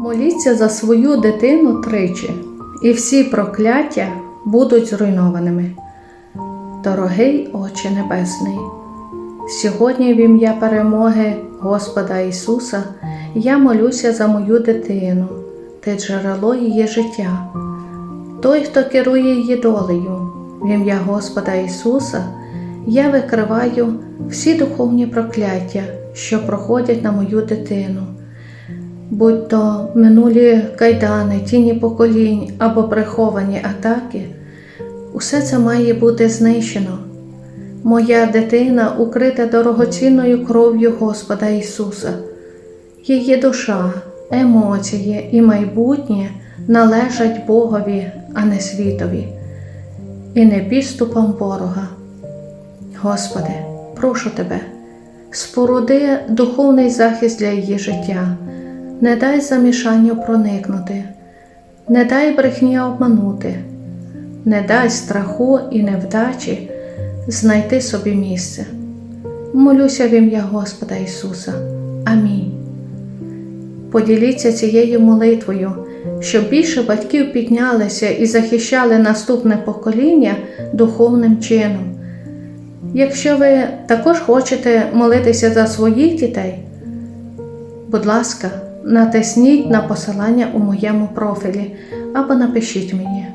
Моліться за свою дитину тричі, і всі прокляття будуть зруйнованими. Дорогий Отче Небесний, сьогодні в ім'я перемоги Господа Ісуса я молюся за мою дитину, ти джерело її життя, той, хто керує її долею, в ім'я Господа Ісуса, я викриваю всі духовні прокляття, що проходять на мою дитину будь то минулі кайдани, тіні поколінь або приховані атаки, усе це має бути знищено. Моя дитина укрита дорогоцінною кров'ю Господа Ісуса. Її душа, емоції і майбутнє належать Богові, а не світові, і не підступам ворога. Господи, прошу Тебе, споруди духовний захист для її життя, не дай замішанню проникнути, не дай брехні обманути, не дай страху і невдачі знайти собі місце. Молюся в ім'я Господа Ісуса. Амінь. Поділіться цією молитвою, щоб більше батьків піднялися і захищали наступне покоління духовним чином. Якщо ви також хочете молитися за своїх дітей, будь ласка, натисніть на посилання у моєму профілі або напишіть мені.